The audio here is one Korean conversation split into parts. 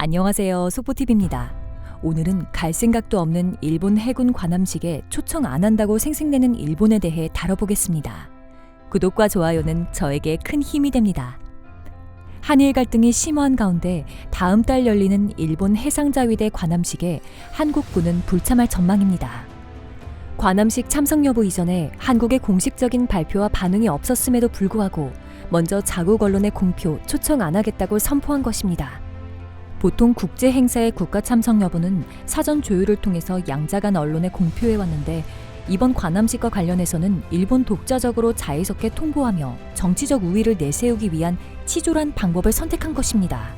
안녕하세요. 속보TV입니다. 오늘은 갈 생각도 없는 일본 해군 관함식에 초청 안 한다고 생색내는 일본에 대해 다뤄보겠습니다. 구독과 좋아요는 저에게 큰 힘이 됩니다. 한일 갈등이 심화한 가운데 다음 달 열리는 일본 해상자위대 관함식에 한국군은 불참할 전망입니다. 관함식 참석 여부 이전에 한국의 공식적인 발표와 반응이 없었음에도 불구하고 먼저 자국 언론의 공표 초청 안 하겠다고 선포한 것입니다. 보통 국제 행사의 국가 참석 여부는 사전 조율을 통해서 양자 간 언론에 공표해 왔는데 이번 관함식과 관련해서는 일본 독자적으로 자의석에 통보하며 정치적 우위를 내세우기 위한 치졸한 방법을 선택한 것입니다.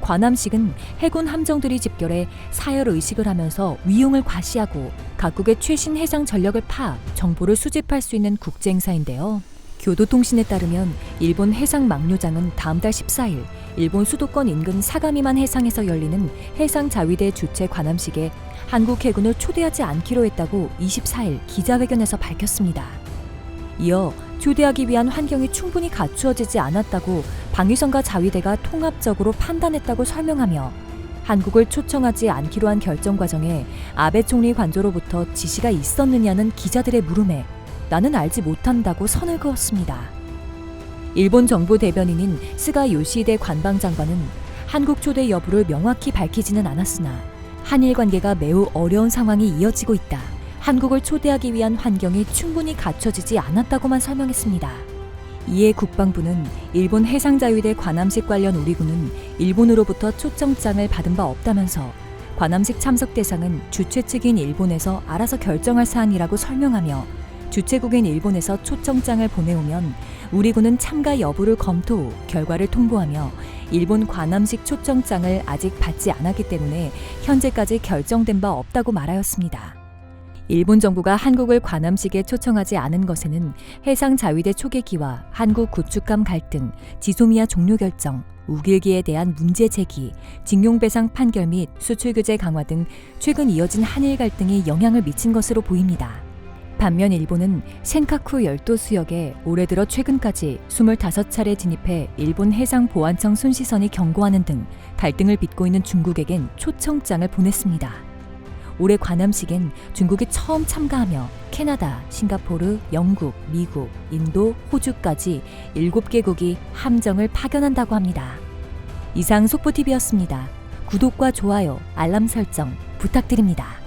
관함식은 해군 함정들이 집결해 사열 의식을 하면서 위용을 과시하고 각국의 최신 해상 전력을 파악, 정보를 수집할 수 있는 국제 행사인데요. 교도통신에 따르면 일본 해상 막료장은 다음 달 14일 일본 수도권 인근 사가미만 해상에서 열리는 해상 자위대 주최 관함식에 한국 해군을 초대하지 않기로 했다고 24일 기자회견에서 밝혔습니다. 이어 초대하기 위한 환경이 충분히 갖추어지지 않았다고 방위성과 자위대가 통합적으로 판단했다고 설명하며 한국을 초청하지 않기로 한 결정 과정에 아베 총리 관저로부터 지시가 있었느냐는 기자들의 물음에 나는 알지 못한다고 선을 그었습니다. 일본 정부 대변인인 스가 요시히데 관방장관은 한국 초대 여부를 명확히 밝히지는 않았으나 한일 관계가 매우 어려운 상황이 이어지고 있다. 한국을 초대하기 위한 환경이 충분히 갖춰지지 않았다고만 설명했습니다. 이에 국방부는 일본 해상자위대 관함식 관련 우리군은 일본으로부터 초청장을 받은 바 없다면서 관함식 참석 대상은 주최 측인 일본에서 알아서 결정할 사안이라고 설명하며 주최국인 일본에서 초청장을 보내오면 우리 군은 참가 여부를 검토 후 결과를 통보하며 일본 관함식 초청장을 아직 받지 않았기 때문에 현재까지 결정된 바 없다고 말하였습니다. 일본 정부가 한국을 관함식에 초청하지 않은 것에는 해상 자위대 초계기와 한국 구축함 갈등, 지소미아 종료 결정, 우길기에 대한 문제 제기, 징용 배상 판결 및 수출 규제 강화 등 최근 이어진 한일 갈등이 영향을 미친 것으로 보입니다. 반면 일본은 센카쿠 열도 수역에 올해 들어 최근까지 25차례 진입해 일본 해상 보안청 순시선이 경고하는 등 갈등을 빚고 있는 중국에겐 초청장을 보냈습니다. 올해 관함식엔 중국이 처음 참가하며 캐나다, 싱가포르, 영국, 미국, 인도, 호주까지 7개국이 함정을 파견한다고 합니다. 이상 속보TV였습니다. 구독과 좋아요, 알람 설정 부탁드립니다.